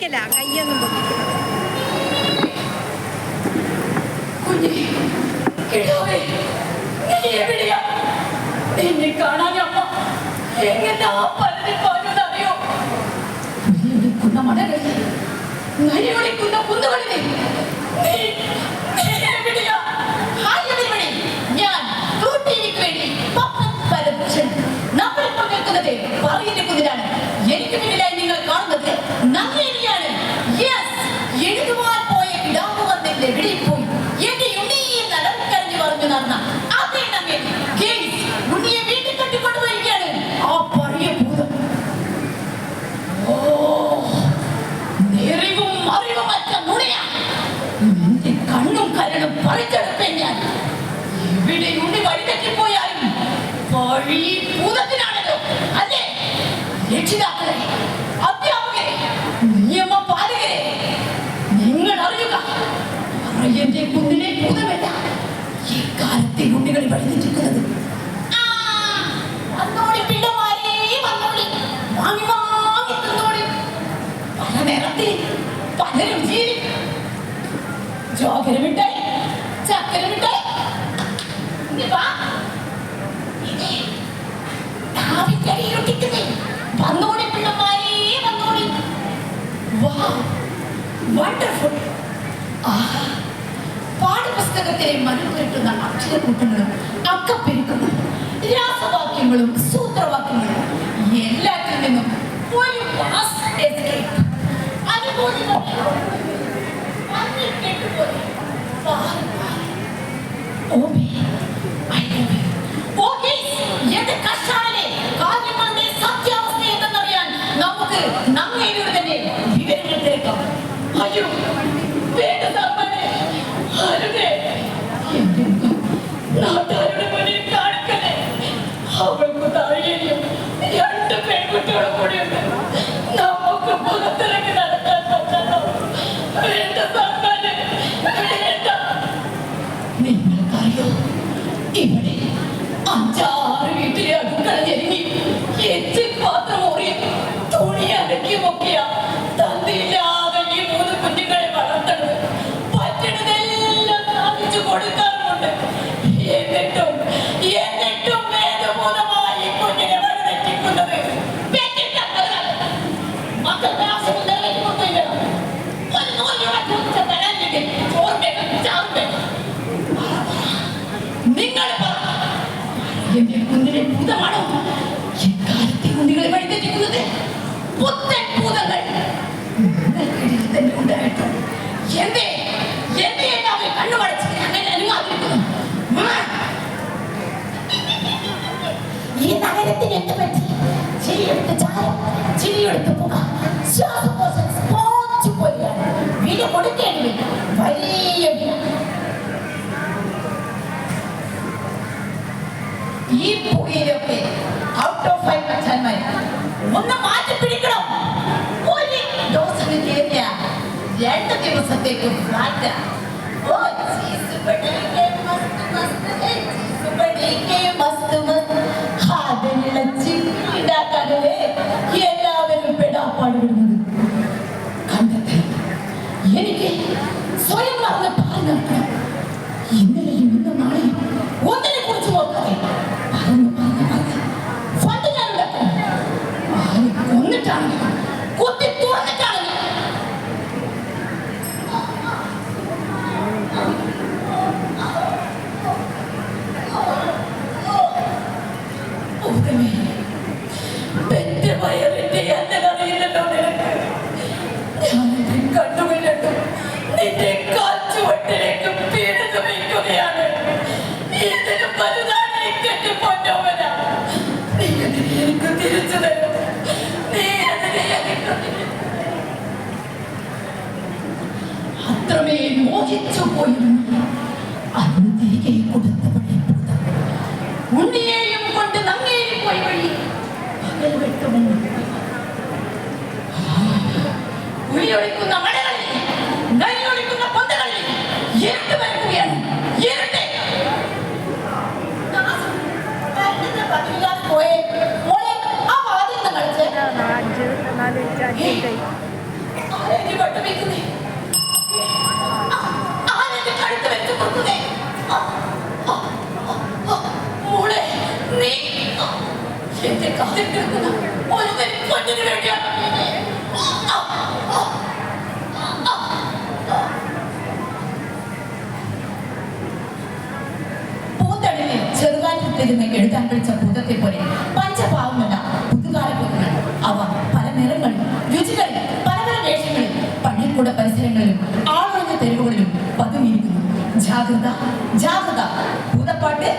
പൊക്കിക്കല്ല കയ്യൊന്നും everybody. ഞാൻ വേണ്ടി കുതിരാണ് മുന്നിലായി നിങ്ങൾ കാണുന്നത് നന്ദിയാണ് യെസ് എഴുതുവാൻ പോയ എവിടെയും പോയി എന്റെ ഉണ്ണിയെ നടക്കരഞ്ഞു പറഞ്ഞു നടന്ന അതേ നമ്മെ ഗെയിംസ് ഉണ്ണിയെ വീട്ടിൽ കെട്ടിക്കൊണ്ടുപോയിരിക്കുകയാണ് ആ പഴയ ഓ നെറിവും അറിവും അറ്റ നുണയാ. നിന്റെ കണ്ണും കരളും പറിച്ചെടുപ്പേ ഞാൻ. ഇവിടെ ഉണ്ണി വഴിതെറ്റിപ്പോയാലും വഴി ഭൂതത്തിനാണല്ലോ അല്ലേ രക്ഷിതാക്കളെ അധ്യാപകരെ നിയമ പാലകരെ നിങ്ങൾ അറിയുക പറയന്റെ കുന്നിനെ ഭൂതമല്ല ഈ കാലത്തെ വാങ്ങി തിന്നോളി. പല നിറത്തിൽ പല രുചിയിൽ ജോഗര മിഠായി ചക്കര മിഠായി ഇനി വാ. ഇനി നാവിൻകരയിലൊട്ടിക്കുന്നേ. വന്നോളി പിള്ളമാരേ, വന്നോളി. വണ്ടർഫുൾ. പാഠപുസ്തകത്തിലെ മനസ്സിലിട്ടുന്ന അക്ഷരക്കൂട്ടങ്ങളും അക്കപ്പെരുക്കങ്ങളും രാസവാക്യങ്ങളും നമുക്ക് നമ്മയിലൂടെ തന്നെ വിവരങ്ങൾ തിരക്കാം അയ്യോ വേണ്ട സാമാനെ അരുതേ നിങ്ങൾക്കിടയിൽ തന്നെ ഉണ്ടായിട്ട് എന്തേ എന്തേ എല്ലാവരും കണ്ണുമടച്ച് അങ്ങനെ അനുവാദിക്കുന്നു ഈ നഗരത്തിന് എന്ത് പറ്റി ചിരിയെടുത്ത് ചാരം ചിരിയെടുത്ത് പുക ശ്വാസകോശം സ്പോഞ്ച് പോലെയാണ് വില കൊടുക്കേണ്ടി വരും വലിയ വില ഈ പുകയിലൊക്കെ ഔട്ട് ഓഫ് ഫൈവ് മച്ചാന്മാർ ഒന്ന് മാറ്റി പിടിക്കണം ചീസ് ദിവസത്തേക്ക് മസ്ത്. അതിനുള്ള ചിപ്പിണ്ടാക്കാനല്ലേ എല്ലാവരും പെടാപ്പാട് വിടുന്നത് കണ്ടെത്തി എനിക്ക് സ്വയം മറന്ന് അത്രമേൽ മോഹിച്ചു പോയിരുന്നു അന്ന് തിരികെ കൊടുത്തവളെ ഉണ്ണിയെയും കൊണ്ട് നങ്ങേരി പോയി വഴി പകൽ വെട്ടുമെന്ന് ഉളിയൊളിക്കുന്ന മഴകളിൽ നരിയൊളിക്കുന്ന പൊന്തകളിൽ ഇരുട്ട് വരക്കുകയാണ് ഇരുട്ട് പോയെ മോളെ ആ വാതിൽ കളിച്ച് 보따리는 저가 듣게 되면 열단글자 보답해버린 반짝아오면 ഇടങ്ങളിലും ആളൊഴിഞ്ഞ തെരുവുകളിലും പതുങ്ങിയിരിക്കുന്നു. ജാഗ്രത ജാഗ്രത. ഭൂതപ്പാട്ട്